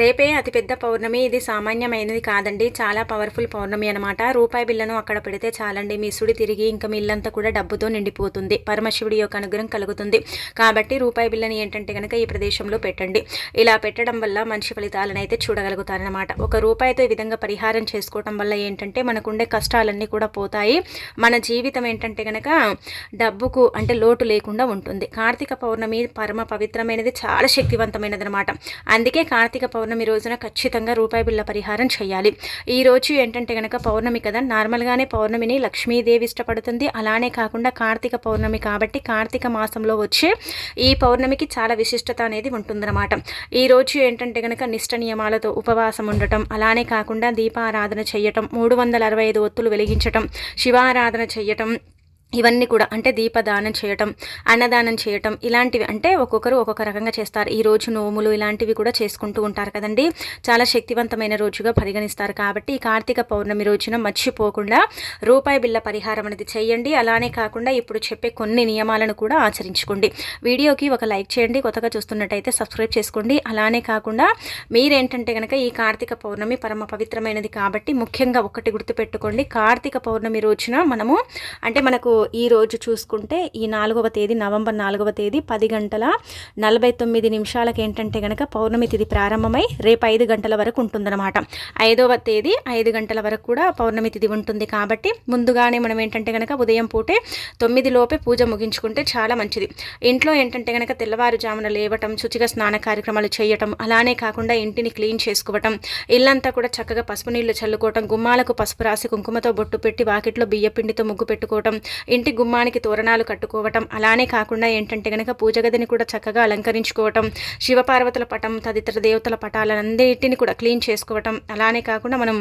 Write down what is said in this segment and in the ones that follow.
రేపే అతిపెద్ద పౌర్ణమి. ఇది సామాన్యమైనది కాదండి. చాలా పవర్ఫుల్ పౌర్ణమి అనమాట రూపాయి బిల్లను అక్కడ పెడితే చాలండి. మీ సుడి తిరిగి ఇంకా మీ ఇల్లంతా కూడా డబ్బుతో నిండిపోతుంది. పరమశివుడి యొక్క అనుగ్రహం కలుగుతుంది. కాబట్టి రూపాయి బిల్లని ఏంటంటే కనుక ఈ ప్రదేశంలో పెట్టండి. ఇలా పెట్టడం వల్ల మంచి ఫలితాలను అయితే చూడగలుగుతారనమాట ఒక రూపాయితో ఈ విధంగా పరిహారం చేసుకోవటం వల్ల ఏంటంటే మనకుండే కష్టాలన్నీ కూడా పోతాయి. మన జీవితం ఏంటంటే కనుక డబ్బుకు అంటే లోటు లేకుండా ఉంటుంది. కార్తీక పౌర్ణమి పరమ పవిత్రమైనది చాలా శక్తివంతమైనది అనమాట అందుకే కార్తీక పౌర్ణమి రోజున ఖచ్చితంగా రూపాయి బిళ్ళ పరిహారం చేయాలి. ఈ రోజు ఏంటంటే కనుక పౌర్ణమి కదా నార్మల్గానే పౌర్ణమిని లక్ష్మీదేవి ఇష్టపడుతుంది. అలానే కాకుండా కార్తీక పౌర్ణమి కాబట్టి కార్తీక మాసంలో వచ్చే ఈ పౌర్ణమికి చాలా విశిష్టత అనేది ఉంటుందన్నమాట. ఈ రోజు ఏంటంటే కనుక నిష్ట నియమాలతో ఉపవాసం ఉండటం అలానే కాకుండా దీపారాధన చేయటం మూడు వందల అరవై ఐదు ఒత్తులు వెలిగించటం శివారాధన చేయటం ఇవన్నీ కూడా అంటే దీపదానం చేయటం అన్నదానం చేయటం ఇలాంటివి అంటే ఒక్కొక్కరు ఒక్కొక్క రకంగా చేస్తారు. ఈ రోజు నోములు ఇలాంటివి కూడా చేసుకుంటూ ఉంటారు కదండి. చాలా శక్తివంతమైన రోజుగా పరిగణిస్తారు కాబట్టి ఈ కార్తీక పౌర్ణమి రోజున మర్చిపోకుండా రూపాయి బిళ్ళ పరిహారం అనేది చేయండి. అలానే కాకుండా ఇప్పుడు చెప్పే కొన్ని నియమాలను కూడా ఆచరించుకోండి. వీడియోకి ఒక లైక్ చేయండి. కొత్తగా చూస్తున్నట్టయితే సబ్స్క్రైబ్ చేసుకోండి. అలానే కాకుండా మీరేంటంటే కనుక ఈ కార్తీక పౌర్ణమి పరమ పవిత్రమైనది కాబట్టి ముఖ్యంగా ఒకటి గుర్తుపెట్టుకోండి. కార్తీక పౌర్ణమి రోజున మనము అంటే మనకు ఈ రోజు చూసుకుంటే ఈ నాలుగవ తేదీ నవంబర్ నాలుగవ తేదీ పది గంటల నలభై తొమ్మిది నిమిషాలకు ఏంటంటే కనుక పౌర్ణమి తిథి ప్రారంభమై రేపు ఐదు గంటల వరకు ఉంటుందన్నమాట. ఐదవ తేదీ ఐదు గంటల వరకు కూడా పౌర్ణమి తిథి ఉంటుంది కాబట్టి ముందుగానే మనం ఏంటంటే కనుక ఉదయం పూటే తొమ్మిది లోపే పూజ ముగించుకుంటే చాలా మంచిది. ఇంట్లో ఏంటంటే కనుక తెల్లవారుజామున లేవటం శుచిగా స్నాన కార్యక్రమాలు చేయటం అలానే కాకుండా ఇంటిని క్లీన్ చేసుకోవటం ఇల్లంతా కూడా చక్కగా పసుపు నీళ్ళు చల్లుకోవటం గుమ్మాలకు పసుపు రాసి కుంకుమతో బొట్టు పెట్టి వాకిట్లో బియ్యపిండితో ముగ్గు పెట్టుకోవటం ఇంటి గుమ్మానికి తోరణాలు కట్టుకోవటం అలానే కాకుండా ఏంటంటే గనక పూజ గదిని కూడా చక్కగా అలంకరించుకోవటం శివపార్వతుల పటం తదితర దేవతల పటాలన్నిటిని కూడా క్లీన్ చేసుకోవటం అలానే కాకుండా మనం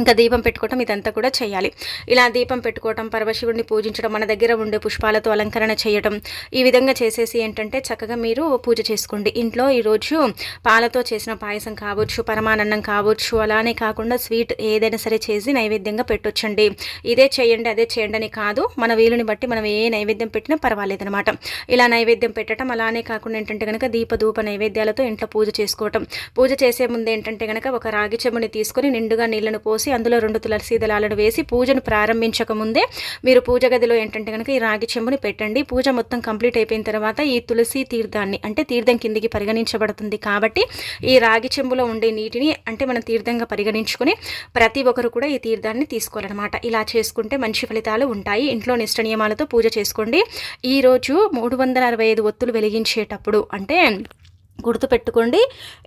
ఇంకా దీపం పెట్టుకోవటం ఇదంతా కూడా చేయాలి. ఇలా దీపం పెట్టుకోవటం పరమశివుడిని పూజించడం మన దగ్గర ఉండే పుష్పాలతో అలంకరణ చేయటం ఈ విధంగా చేసేసి ఏంటంటే చక్కగా మీరు పూజ చేసుకోండి. ఇంట్లో ఈరోజు పాలతో చేసిన పాయసం కావచ్చు పరమానందం కావచ్చు అలానే కాకుండా స్వీట్ ఏదైనా సరే చేసి నైవేద్యంగా పెట్టొచ్చండి. ఇదే చేయండి అదే చేయండి అని కాదు మన వీలుని బట్టి మనం ఏ నైవేద్యం పెట్టినా పర్వాలేదనమాట ఇలా నైవేద్యం పెట్టడం అలానే కాకుండా ఏంటంటే కనుక దీపధూప నైవేద్యాలతో ఇంట్లో పూజ చేసుకోవటం. పూజ చేసే ముందు ఏంటంటే కనుక ఒక రాగి చెంబుని తీసుకొని నిండుగా నీళ్ళను పోసి అందులో రెండు తులసి దళాలను వేసి పూజను ప్రారంభించక ముందే మీరు పూజ గదిలో ఏంటంటే కనుక ఈ రాగి చెంబుని పెట్టండి. పూజ మొత్తం కంప్లీట్ అయిపోయిన తర్వాత ఈ తులసి తీర్థాన్ని అంటే తీర్థం కిందికి పరిగణించబడుతుంది కాబట్టి ఈ రాగి చెంబులో ఉండే నీటిని అంటే మనం తీర్థంగా పరిగణించుకుని ప్రతి ఒక్కరు కూడా ఈ తీర్థాన్ని తీసుకోవాలన్నమాట. ఇలా చేసుకుంటే మంచి ఫలితాలు ఉంటాయి. ఇంట్లో నిష్ట నియమాలతో పూజ చేసుకోండి. ఈరోజు మూడు వందల అరవై ఐదు ఒత్తులు వెలిగించేటప్పుడు అంటే గుర్తుపెట్టుకోండి.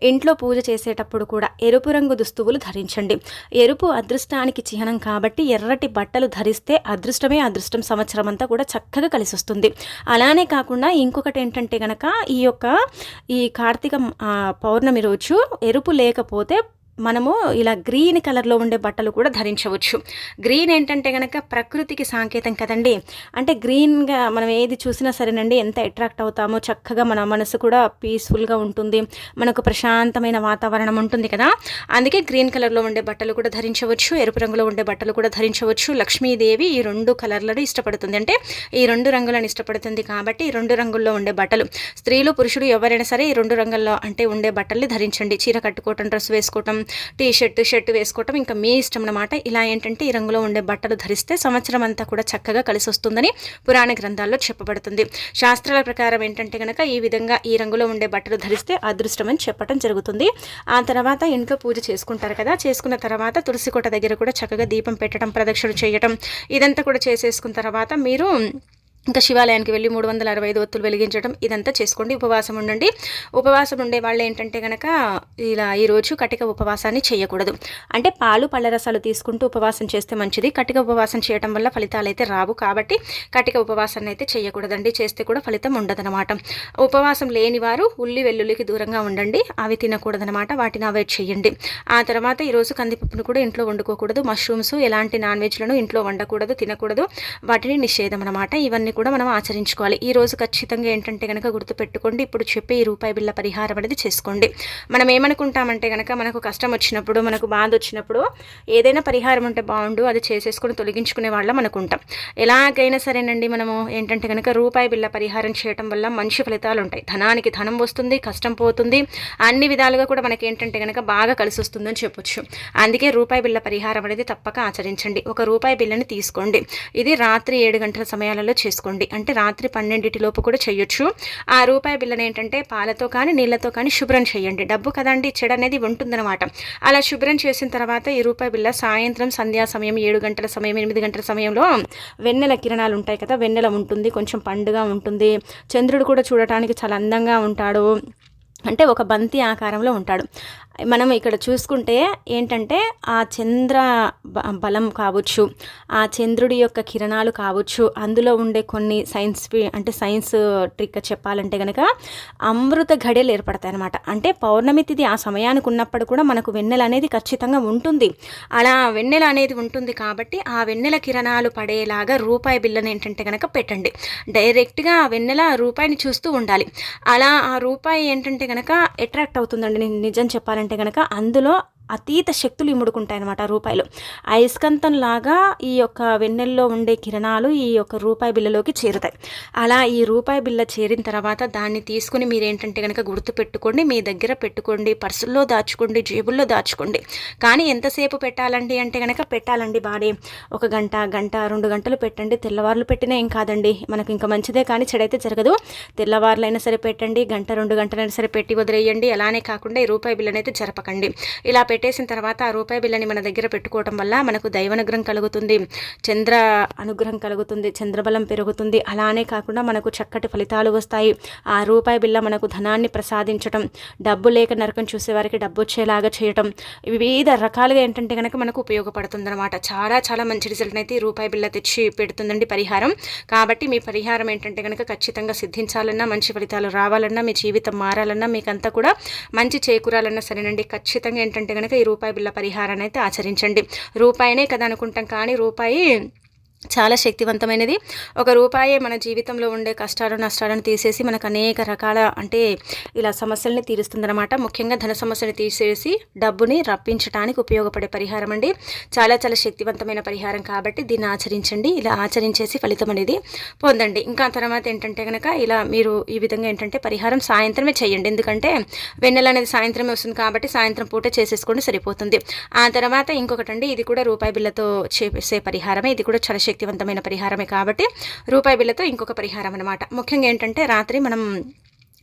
ఇంట్లో పూజ చేసేటప్పుడు కూడా ఎరుపు రంగు దుస్తువులు ధరించండి. ఎరుపు అదృష్టానికి చిహ్నం కాబట్టి ఎర్రటి బట్టలు ధరిస్తే అదృష్టమే అదృష్టం. సంవత్సరం అంతా కూడా చక్కగా కలిసి వస్తుంది అలానే కాకుండా ఇంకొకటి ఏంటంటే కనుక ఈ యొక్క ఈ కార్తీక పౌర్ణమి రోజు ఎరుపు లేకపోతే మనము ఇలా గ్రీన్ కలర్లో ఉండే బట్టలు కూడా ధరించవచ్చు. గ్రీన్ ఏంటంటే కనుక ప్రకృతికి సాంకేతం కదండి. అంటే గ్రీన్గా మనం ఏది చూసినా సరేనండి ఎంత అట్రాక్ట్ అవుతామో చక్కగా మన మనసు కూడా పీస్ఫుల్గా ఉంటుంది. మనకు ప్రశాంతమైన వాతావరణం ఉంటుంది కదా. అందుకే గ్రీన్ కలర్లో ఉండే బట్టలు కూడా ధరించవచ్చు ఎరుపు రంగులో ఉండే బట్టలు కూడా ధరించవచ్చు. లక్ష్మీదేవి ఈ రెండు కలర్లను ఇష్టపడుతుంది. అంటే ఈ రెండు రంగులను ఇష్టపడుతుంది కాబట్టి ఈ రెండు రంగుల్లో ఉండే బట్టలు. స్త్రీలు పురుషుడు ఎవరైనా సరే ఈ రెండు రంగుల్లో అంటే ఉండే బట్టల్ని ధరించండి. చీర కట్టుకోవటం డ్రెస్ వేసుకోవటం టీ షర్ట్ షర్ట్ వేసుకోవటం ఇంకా మీ ఇష్టం అనమాట ఇలా ఏంటంటే ఈ రంగులో ఉండే బట్టలు ధరిస్తే సంవత్సరం అంతా కూడా చక్కగా కలిసి వస్తుందని పురాణ గ్రంథాల్లో చెప్పబడుతుంది. శాస్త్రాల ప్రకారం ఏంటంటే కనుక ఈ విధంగా ఈ రంగులో ఉండే బట్టలు ధరిస్తే అదృష్టం అని చెప్పడం జరుగుతుంది. ఆ తర్వాత ఇంట్లో పూజ చేసుకుంటారు కదా చేసుకున్న తర్వాత తులసి కోట దగ్గర కూడా చక్కగా దీపం పెట్టడం ప్రదక్షిణ చేయటం ఇదంతా కూడా చేసేసుకున్న తర్వాత మీరు ఇంకా శివాలయానికి వెళ్ళి మూడు వందల అరవై ఐదు ఒత్తులు వెలిగించడం ఇదంతా చేసుకోండి. ఉపవాసం ఉండండి. ఉపవాసం ఉండే వాళ్ళు ఏంటంటే కనుక ఇలా ఈరోజు కటిక ఉపవాసాన్ని చేయకూడదు. అంటే పాలు పళ్ళ రసాలు తీసుకుంటూ ఉపవాసం చేస్తే మంచిది. కటిక ఉపవాసం చేయడం వల్ల ఫలితాలు అయితే రావు కాబట్టి కటిక ఉపవాసాన్ని అయితే చేయకూడదండి. చేస్తే కూడా ఫలితం ఉండదనమాట ఉపవాసం లేని వారు ఉల్లి వెల్లుల్లికి దూరంగా ఉండండి. అవి తినకూడదనమాట వాటిని అవాయిడ్ చేయండి. ఆ తర్వాత ఈరోజు కందిపప్పును కూడా ఇంట్లో వండుకోకూడదు. మష్రూమ్స్ ఎలాంటి నాన్ వెజ్లను ఇంట్లో వండకూడదు తినకూడదు. వాటిని నిషేధం అనమాట ఇవన్నీ కూడా మనం ఆచరించుకోవాలి. ఈ రోజు ఖచ్చితంగా ఏంటంటే కనుక గుర్తుపెట్టుకోండి. ఇప్పుడు చెప్పే ఈ రూపాయి బిళ్ళ పరిహారం అనేది చేసుకోండి. మనం ఏమనుకుంటామంటే కనుక మనకు కష్టం వచ్చినప్పుడు మనకు బాధ వచ్చినప్పుడు ఏదైనా పరిహారం ఉంటే బాగుండు అది చేసేసుకుని తొలగించుకునే వాళ్ళం అనుకుంటాం. ఎలాగైనా సరేనండి మనము ఏంటంటే కనుక రూపాయి బిళ్ళ పరిహారం చేయటం వల్ల మంచి ఫలితాలు ఉంటాయి. ధనానికి ధనం వస్తుంది కష్టం పోతుంది. అన్ని విధాలుగా కూడా మనకి ఏంటంటే కనుక బాగా కలిసి వస్తుందని చెప్పొచ్చు. అందుకే రూపాయి బిళ్ళ పరిహారం అనేది తప్పక ఆచరించండి. ఒక రూపాయి బిళ్ళని తీసుకోండి. ఇది రాత్రి ఏడు గంటల సమయాలలో చేసుకోండి. అంటే రాత్రి పన్నెండింటి లోపు కూడా చేయొచ్చు. ఆ రూపాయి బిళ్ళని ఏంటంటే పాలతో కానీ నీళ్ళతో కానీ శుభ్రం చేయండి. డబ్బు కదండి చెడు అనేది ఉంటుందన్నమాట. అలా శుభ్రం చేసిన తర్వాత ఈ రూపాయి బిళ్ళ సాయంత్రం సంధ్యా సమయం ఏడు గంటల సమయం ఎనిమిది గంటల సమయంలో వెన్నెల కిరణాలు ఉంటాయి కదా వెన్నెల ఉంటుంది కొంచెం పండుగ ఉంటుంది. చంద్రుడు కూడా చూడటానికి చాలా అందంగా ఉంటాడు. అంటే ఒక బంతి ఆకారంలో ఉంటాడు. మనం ఇక్కడ చూసుకుంటే ఏంటంటే ఆ చంద్ర బలం కావచ్చు ఆ చంద్రుడి యొక్క కిరణాలు కావచ్చు అందులో ఉండే కొన్ని సైన్స్ అంటే సైన్స్ ట్రిక్ చెప్పాలంటే కనుక అమృత ఘడియలు ఏర్పడతాయి అనమాట అంటే పౌర్ణమి తిథి ఆ సమయానికి ఉన్నప్పుడు కూడా మనకు వెన్నెల అనేది ఖచ్చితంగా ఉంటుంది. అలా వెన్నెల అనేది ఉంటుంది కాబట్టి ఆ వెన్నెల కిరణాలు పడేలాగా రూపాయి బిల్లను ఏంటంటే కనుక పెట్టండి. డైరెక్ట్గా ఆ వెన్నెల రూపాయిని చూస్తూ ఉండాలి. అలా ఆ రూపాయి ఏంటంటే కనుక అట్రాక్ట్ అవుతుందండి. నేను నిజం చెప్పాలంటే అంటే కనుక అందులో అతీత శక్తులు ఇముడుకుంటాయి అనమాట రూపాయలు. అయస్కంతం లాగా ఈ యొక్క వెన్నెల్లో ఉండే కిరణాలు ఈ యొక్క రూపాయి బిల్లలోకి చేరుతాయి. అలా ఈ రూపాయి బిల్ల చేరిన తర్వాత దాన్ని తీసుకుని మీరు ఏంటంటే కనుక గుర్తు పెట్టుకోండి మీ దగ్గర పెట్టుకోండి పర్సుల్లో దాచుకోండి జేబుల్లో దాచుకోండి. కానీ ఎంతసేపు పెట్టాలండి అంటే కనుక పెట్టాలండి బాడీ. ఒక గంట గంట రెండు గంటలు పెట్టండి. తెల్లవారులు పెట్టినా ఏం కాదండి. మనకు ఇంకా మంచిదే కానీ చెడైతే జరగదు. తెల్లవారులైనా సరే పెట్టండి గంట రెండు గంటలైనా సరే పెట్టి వదిలేయండి. అలానే కాకుండా ఈ రూపాయి బిల్లనైతే జరపకండి. ఇలా పెట్టేసిన తర్వాత ఆ రూపాయి బిల్లని మన దగ్గర పెట్టుకోవటం వల్ల మనకు దైవనుగ్రహం కలుగుతుంది. చంద్ర అనుగ్రహం కలుగుతుంది చంద్రబలం పెరుగుతుంది. అలానే కాకుండా మనకు చక్కటి ఫలితాలు వస్తాయి. ఆ రూపాయి బిల్ల మనకు ధనాన్ని ప్రసాదించడం డబ్బు లేక నరకం చూసేవారికి డబ్బు వచ్చేలాగా చేయటం వివిధ రకాలుగా ఏంటంటే కనుక మనకు ఉపయోగపడుతుంది అనమాట చాలా చాలా మంచి రిజల్ట్ అయితే ఈ రూపాయి బిల్ల తెచ్చి పెడుతుందండి పరిహారం. కాబట్టి మీ పరిహారం ఏంటంటే కనుక ఖచ్చితంగా సిద్ధించాలన్నా మంచి ఫలితాలు రావాలన్నా మీ జీవితం మారాలన్నా మీకంతా కూడా మంచి చేకూరాలన్నా సరేనండి. ఖచ్చితంగా ఏంటంటే కనుక కనుక ఈ రూపాయి బిల్ల పరిహారాన్ని అయితే ఆచరించండి. రూపాయినే కదా అనుకుంటాం కానీ రూపాయి చాలా శక్తివంతమైనది. ఒక రూపాయి మన జీవితంలో ఉండే కష్టాలు నష్టాలను తీసేసి మనకు అనేక రకాల అంటే ఇలా సమస్యల్ని తీరుస్తుందన్నమాట. ముఖ్యంగా ధన సమస్యను తీసేసి డబ్బుని రప్పించడానికి ఉపయోగపడే పరిహారం అండి. చాలా చాలా శక్తివంతమైన పరిహారం కాబట్టి దీన్ని ఆచరించండి. ఇలా ఆచరించేసి ఫలితం అనేది పొందండి. ఇంకా తర్వాత ఏంటంటే కనుక ఇలా మీరు ఈ విధంగా ఏంటంటే పరిహారం సాయంత్రమే చేయండి. ఎందుకంటే వెన్నెల అనేది సాయంత్రమే వస్తుంది కాబట్టి సాయంత్రం పూట చేసేసుకోండి సరిపోతుంది. ఆ తర్వాత ఇంకొకటండి ఇది కూడా రూపాయి బిల్లతో చేసే పరిహారమే. ఇది కూడా చాలా శక్తివంతమైన పరిహారమే కాబట్టి రూపాయి బిల్లతో ఇంకొక పరిహారం అనమాట ముఖ్యంగా ఏంటంటే రాత్రి మనం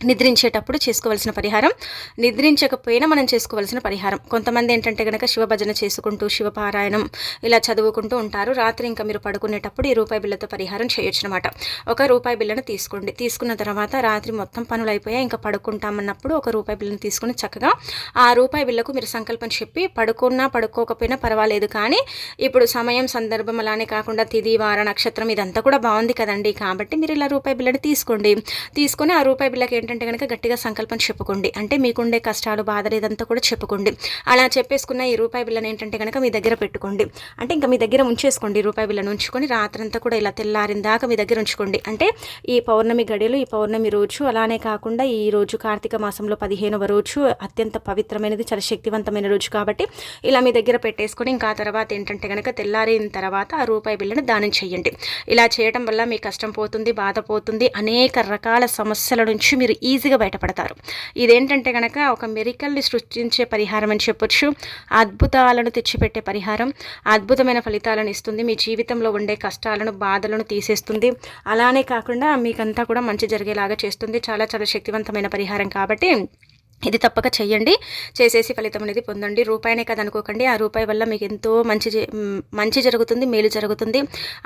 నిద్రించేటప్పుడు చేసుకోవాల్సిన పరిహారం. నిద్రించకపోయినా మనం చేసుకోవాల్సిన పరిహారం. కొంతమంది ఏంటంటే కనుక శివభజన చేసుకుంటూ శివపారాయణం ఇలా చదువుకుంటూ ఉంటారు. రాత్రి ఇంకా మీరు పడుకునేటప్పుడు ఈ రూపాయి బిల్లతో పరిహారం చేయొచ్చు అనమాట ఒక రూపాయి బిల్లను తీసుకోండి. తీసుకున్న తర్వాత రాత్రి మొత్తం పనులు అయిపోయాయి ఇంకా పడుకుంటామన్నప్పుడు ఒక రూపాయి బిల్లను తీసుకుని చక్కగా ఆ రూపాయి బిల్లకు మీరు సంకల్పం చెప్పి పడుకున్నా పడుకోకపోయినా పర్వాలేదు కానీ ఇప్పుడు సమయం సందర్భం అలానే కాకుండా తిది వార నక్షత్రం ఇదంతా కూడా బాగుంది కదండి. కాబట్టి మీరు ఇలా రూపాయి బిల్లని తీసుకోండి. తీసుకొని ఆ రూపాయి బిల్లకి ఏంటంటే కనుక గట్టిగా సంకల్పం చెప్పుకోండి. అంటే మీకుండే కష్టాలు బాధలు ఇదంతా కూడా చెప్పుకోండి. అలా చెప్పేసుకున్న ఈ రూపాయి బిల్లను ఏంటంటే కనుక మీ దగ్గర పెట్టుకోండి. అంటే ఇంకా మీ దగ్గర ఉంచేసుకోండి రూపాయి బిల్లను ఉంచుకొని రాత్రంతా కూడా ఇలా తెల్లారిన దాకా మీ దగ్గర ఉంచుకోండి. అంటే ఈ పౌర్ణమి గడియలు ఈ పౌర్ణమి రోజు అలానే కాకుండా ఈ రోజు కార్తీక మాసంలో పదిహేనవ రోజు అత్యంత పవిత్రమైనది చాలా శక్తివంతమైన రోజు కాబట్టి ఇలా మీ దగ్గర పెట్టేసుకొని ఇంకా తర్వాత ఏంటంటే కనుక తెల్లారిన తర్వాత ఆ రూపాయి బిల్లను దానం చేయండి. ఇలా చేయడం వల్ల మీ కష్టం పోతుంది బాధ పోతుంది అనేక రకాల సమస్యల నుంచి మీరు ఈజీగా బయటపడతారు. ఇదేంటంటే కనుక ఒక మెరికల్ని సృష్టించే పరిహారం అని చెప్పొచ్చు. అద్భుతాలను తెచ్చిపెట్టే పరిహారం అద్భుతమైన ఫలితాలను ఇస్తుంది. మీ జీవితంలో ఉండే కష్టాలను బాధలను తీసేస్తుంది. అలానే కాకుండా మీకంతా కూడా మంచి జరిగేలాగా చేస్తుంది. చాలా చాలా శక్తివంతమైన పరిహారం కాబట్టి ఇది తప్పక చెయ్యండి. చేసేసి ఫలితం అనేది పొందండి. రూపాయినే కదా అనుకోకండి. ఆ రూపాయి వల్ల మీకు ఎంతో మంచి మంచి జరుగుతుంది మేలు జరుగుతుంది.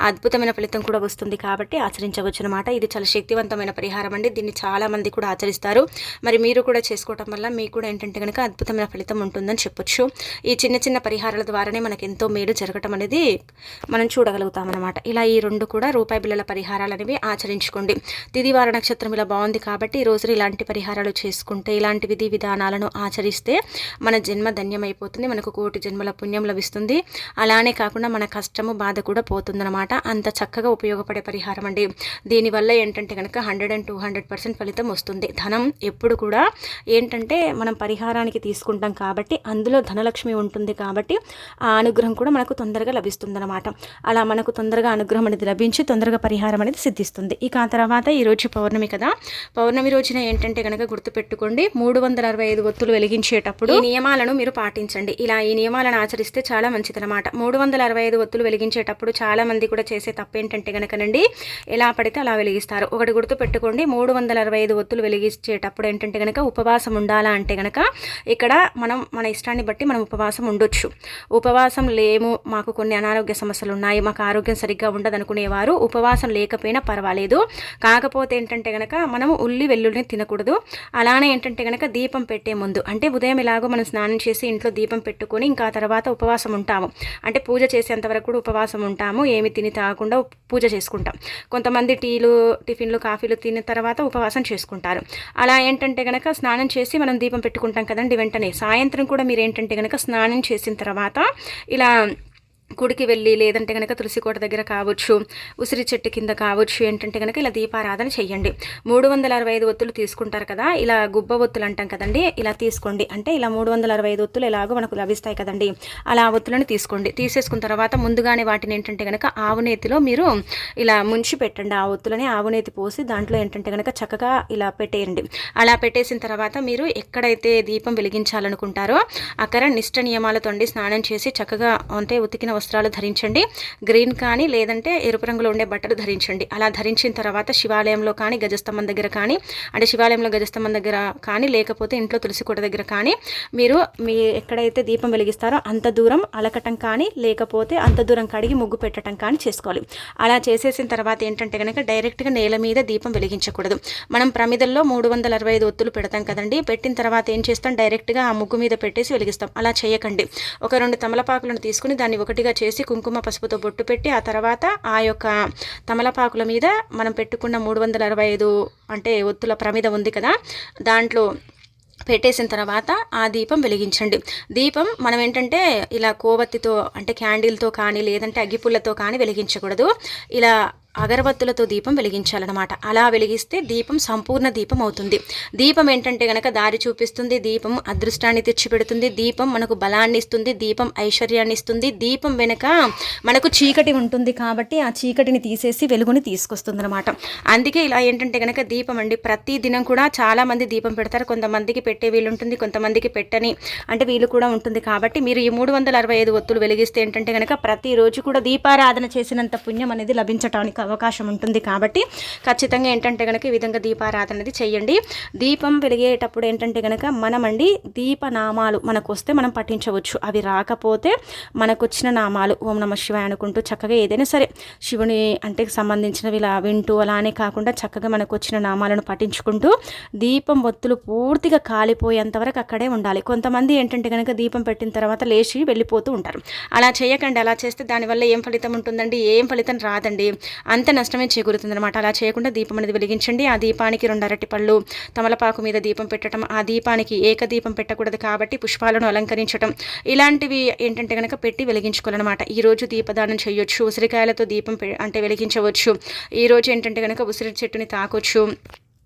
అద్భుతమైన ఫలితం కూడా వస్తుంది కాబట్టి ఆచరించవచ్చు అనమాట ఇది చాలా శక్తివంతమైన పరిహారం అండి. దీన్ని చాలామంది కూడా ఆచరిస్తారు. మరి మీరు కూడా చేసుకోవటం వల్ల మీకు కూడా ఏంటంటే కనుక అద్భుతమైన ఫలితం ఉంటుందని చెప్పొచ్చు. ఈ చిన్న చిన్న పరిహారాల ద్వారానే మనకు ఎంతో మేలు జరగటం అనేది మనం చూడగలుగుతాం అనమాట ఇలా ఈ రెండు కూడా రూపాయి బిల్లల పరిహారాలు అనేవి ఆచరించుకోండి. తిదివార నక్షత్రం ఇలా బాగుంది కాబట్టి ఈ రోజు ఇలాంటి పరిహారాలు చేసుకుంటే ఇలాంటివి విధి విధానాలను ఆచరిస్తే మన జన్మ ధన్యమైపోతుంది మనకు కోటి జన్మల పుణ్యం లభిస్తుంది. అలానే కాకుండా మన కష్టము బాధ కూడా పోతుందన్నమాట. అంత చక్కగా ఉపయోగపడే పరిహారం అండి. దీనివల్ల ఏంటంటే కనుక hundred and two hundred percent ఫలితం వస్తుంది. ధనం ఎప్పుడు కూడా ఏంటంటే మనం పరిహారానికి తీసుకుంటాం కాబట్టి అందులో ధనలక్ష్మి ఉంటుంది కాబట్టి ఆ అనుగ్రహం కూడా మనకు తొందరగా లభిస్తుందన్నమాట. అలా మనకు తొందరగా అనుగ్రహం అనేది లభించి తొందరగా పరిహారం అనేది సిద్ధిస్తుంది. ఇక ఆ తర్వాత ఈరోజు పౌర్ణమి కదా. పౌర్ణమి రోజున ఏంటంటే కనుక గుర్తుపెట్టుకోండి మూడు వందల అరవై ఐదు ఒత్తులు వెలిగించేటప్పుడు ఈ నియమాలను మీరు పాటించండి. ఇలా ఈ నియమాలను ఆచరిస్తే చాలా మంచిదనమాట మూడు వందల అరవై ఐదు ఒత్తులు వెలిగించేటప్పుడు చాలా మంది కూడా చేసే తప్పు ఏంటంటే కనుకనండి ఎలా పడితే అలా వెలిగిస్తారు. ఒకటి గుర్తు పెట్టుకోండి మూడు వందల అరవై ఐదు ఒత్తులు వెలిగించేటప్పుడు ఏంటంటే కనుక ఉపవాసం ఉండాలా అంటే కనుక ఇక్కడ మనం మన ఇష్టాన్ని బట్టి మనం ఉపవాసం ఉండొచ్చు. ఉపవాసం లేము మాకు కొన్ని అనారోగ్య సమస్యలు ఉన్నాయి మాకు ఆరోగ్యం సరిగ్గా ఉండదు అనుకునేవారు ఉపవాసం లేకపోయినా పర్వాలేదు. కాకపోతే ఏంటంటే కనుక మనం ఉల్లి వెల్లుల్లిని తినకూడదు. అలానే ఏంటంటే కనుక దీపం పెట్టే ముందు అంటే ఉదయం ఇలాగో మనం స్నానం చేసి ఇంట్లో దీపం పెట్టుకొని ఇంకా తర్వాత ఉపవాసం ఉంటాము. అంటే పూజ చేసేంత వరకు కూడా ఉపవాసం ఉంటాము ఏమి తిని తాగకుండా పూజ చేసుకుంటాం. కొంతమంది టీలు టిఫిన్లు కాఫీలు తిన్న తర్వాత ఉపవాసం చేసుకుంటారు. అలా ఏంటంటే కనుక స్నానం చేసి మనం దీపం పెట్టుకుంటాం కదండి వెంటనే. సాయంత్రం కూడా మీరు ఏంటంటే కనుక స్నానం చేసిన తర్వాత ఇలా గుడికి వెళ్ళి లేదంటే కనుక తులసికోట దగ్గర కావచ్చు ఉసిరి చెట్టు కింద కావచ్చు ఏంటంటే కనుక ఇలా దీపారాధన చేయండి మూడు వందల అరవై ఐదు ఒత్తులు తీసుకుంటారు కదా ఇలా గుబ్బ ఒత్తులు అంటాం కదండి ఇలా తీసుకోండి. అంటే ఇలా మూడు వందల అరవై ఐదు ఒత్తులు ఎలాగో మనకు లభిస్తాయి కదండి అలా ఒత్తులను తీసుకోండి. తీసేసుకున్న తర్వాత ముందుగానే వాటిని ఏంటంటే కనుక ఆవునేతిలో మీరు ఇలా ముంచి పెట్టండి. ఆ ఒత్తులని ఆవునేతి పోసి దాంట్లో ఏంటంటే కనుక చక్కగా ఇలా పెట్టేయండి. అలా పెట్టేసిన తర్వాత మీరు ఎక్కడైతే దీపం వెలిగించాలనుకుంటారో అక్కడ నిష్ట నియమాలతో స్నానం చేసి చక్కగా అంటే ఉతికిన వస్త్రాలు ధరించండి. గ్రీన్ కానీ లేదంటే ఎరుపు రంగులో ఉండే బట్టలు ధరించండి. అలా ధరించిన తర్వాత శివాలయంలో కానీ గజస్తంభం దగ్గర కానీ అంటే శివాలయంలో గజస్తంభం దగ్గర కానీ లేకపోతే ఇంట్లో తులసి కోట దగ్గర కానీ మీరు మీ ఎక్కడైతే దీపం వెలిగిస్తారో అంత దూరం అలకటం కానీ లేకపోతే అంత దూరం కడిగి ముగ్గు పెట్టడం కానీ చేసుకోవాలి. అలా చేసేసిన తర్వాత ఏంటంటే కనుక డైరెక్ట్గా నేల మీద దీపం వెలిగించకూడదు. మనం ప్రమిదల్లో మూడు వందల అరవై ఐదు ఒత్తులు పెడతాం కదండి. పెట్టిన తర్వాత ఏం చేస్తాం? డైరెక్ట్గా ఆ ముగ్గు మీద పెట్టేసి వెలిగిస్తాం. అలా చేయకండి. ఒక రెండు తమలపాకులను తీసుకుని దాన్ని ఒకటిగా చేసి కుంకుమ పసుపుతో బొట్టు పెట్టి ఆ తర్వాత ఆ యొక్క తమలపాకుల మీద మనం పెట్టుకున్న మూడు వందల అరవై ఐదు అంటే ఒత్తుల ప్రమిద ఉంది కదా దాంట్లో పెట్టేసిన తర్వాత ఆ దీపం వెలిగించండి. దీపం మనం ఏంటంటే ఇలా కోవత్తితో అంటే క్యాండిల్తో కానీ లేదంటే అగ్గిపుల్లతో కానీ వెలిగించకూడదు. ఇలా అగరబత్తులతో దీపం వెలిగించాలన్నమాట. అలా వెలిగిస్తే దీపం సంపూర్ణ దీపం అవుతుంది. దీపం ఏంటంటే గనక దారి చూపిస్తుంది దీపం అదృష్టాన్ని తెచ్చిపెడుతుంది దీపం మనకు బలాన్ని ఇస్తుంది దీపం ఐశ్వర్యాన్ని ఇస్తుంది దీపం వెనుక మనకు చీకటి ఉంటుంది కాబట్టి ఆ చీకటిని తీసేసి వెలుగుని తీసుకొస్తుంది అనమాట అందుకే ఇలా ఏంటంటే గనక దీపం అండి ప్రతి దినం కూడా చాలామంది దీపం పెడతారు. కొంతమందికి పెట్టే వీలు ఉంటుంది కొంతమందికి పెట్టని అంటే వీలు కూడా ఉంటుంది కాబట్టి మీరు ఈ మూడు వందల అరవై ఐదు ఒత్తులు వెలిగిస్తే ఏంటంటే గనక ప్రతిరోజు కూడా దీపారాధన చేసినంత పుణ్యం అనేది లభించటానికి అవకాశం ఉంటుంది కాబట్టి ఖచ్చితంగా ఏంటంటే కనుక ఈ విధంగా దీపారాధన అనేది చేయండి. దీపం వెలిగేటప్పుడు ఏంటంటే కనుక మనమండి దీపనామాలు మనకు వస్తే మనం పఠించవచ్చు. అవి రాకపోతే మనకు వచ్చిన నామాలు ఓం నమ శివాయ అనుకుంటూ చక్కగా ఏదైనా సరే శివుని అంటే సంబంధించినవి ఇలా వింటూ అలానే కాకుండా చక్కగా మనకు వచ్చిన నామాలను పఠించుకుంటూ దీపం ఒత్తులు పూర్తిగా కాలిపోయేంత వరకు అక్కడే ఉండాలి. కొంతమంది ఏంటంటే కనుక దీపం పెట్టిన తర్వాత లేచి వెళ్ళిపోతూ ఉంటారు. అలా చేయకండి. అలా చేస్తే దానివల్ల ఏం ఫలితం ఉంటుందండి? ఏం ఫలితం రాదండి? అంత నష్టమే చేకూరుతుంది అనమాట అలా చేయకుండా దీపం అనేది వెలిగించండి. ఆ దీపానికి రెండు అరటి పళ్ళు తమలపాకు మీద దీపం పెట్టడం ఆ దీపానికి ఏక దీపం పెట్టకూడదు కాబట్టి పుష్పాలను అలంకరించడం ఇలాంటివి ఏంటంటే కనుక పెట్టి వెలిగించుకోవాలన్నమాట. ఈరోజు దీపదానం చేయొచ్చు ఉసిరికాయలతో దీపం అంటే వెలిగించవచ్చు. ఈరోజు ఏంటంటే కనుక ఉసిరి చెట్టుని తాకొచ్చు.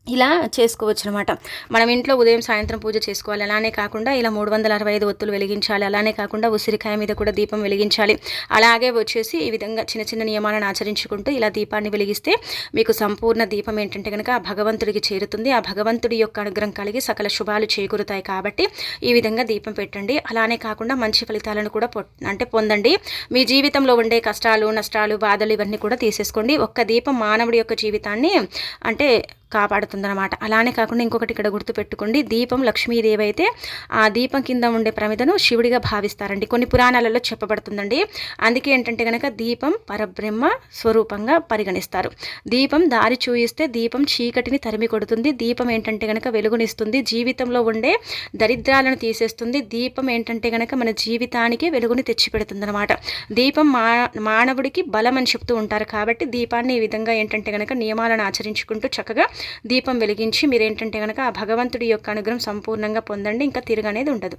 ఇలా చేసుకోవచ్చు అనమాట మనం ఇంట్లో ఉదయం సాయంత్రం పూజ చేసుకోవాలి. అలానే కాకుండా ఇలా మూడు వందల అరవై ఐదు ఒత్తులు వెలిగించాలి. అలానే కాకుండా ఉసిరికాయ మీద కూడా దీపం వెలిగించాలి. అలాగే వచ్చేసి ఈ విధంగా చిన్న చిన్న నియమాలను ఆచరించుకుంటూ ఇలా దీపాన్ని వెలిగిస్తే మీకు సంపూర్ణ దీపం ఏంటంటే కనుక ఆ భగవంతుడికి చేరుతుంది. ఆ భగవంతుడి యొక్క అనుగ్రహం కలిగి సకల శుభాలు చేకూరుతాయి కాబట్టి ఈ విధంగా దీపం పెట్టండి. అలానే కాకుండా మంచి ఫలితాలను కూడా అంటే పొందండి. మీ జీవితంలో ఉండే కష్టాలు నష్టాలు బాధలు ఇవన్నీ కూడా తీసేసుకోండి. ఒక్క దీపం మానవుడి యొక్క జీవితాన్ని అంటే కాపాడుతుందన్నమాట. అలానే కాకుండా ఇంకొకటి ఇక్కడ గుర్తుపెట్టుకోండి దీపం లక్ష్మీదేవి అయితే ఆ దీపం కింద ఉండే ప్రమిదను శివుడిగా భావిస్తారండి. కొన్ని పురాణాలలో చెప్పబడుతుందండి. అందుకే ఏంటంటే కనుక దీపం పరబ్రహ్మ స్వరూపంగా పరిగణిస్తారు. దీపం దారి చూయిస్తే దీపం చీకటిని తరిమి కొడుతుంది. దీపం ఏంటంటే కనుక వెలుగునిస్తుంది. జీవితంలో ఉండే దరిద్రాలను తీసేస్తుంది. దీపం ఏంటంటే కనుక మన జీవితానికి వెలుగుని తెచ్చిపెడుతుంది అనమాట దీపం మా మానవుడికి బలం అని చెప్తూ ఉంటారు కాబట్టి దీపాన్ని ఈ విధంగా ఏంటంటే కనుక నియమాలను ఆచరించుకుంటూ చక్కగా దీపం వెలిగించి మీరేంటంటే కనుక ఆ భగవంతుడి యొక్క అనుగ్రహం సంపూర్ణంగా పొందండి ఇంకా తిరగనేది ఉండదు.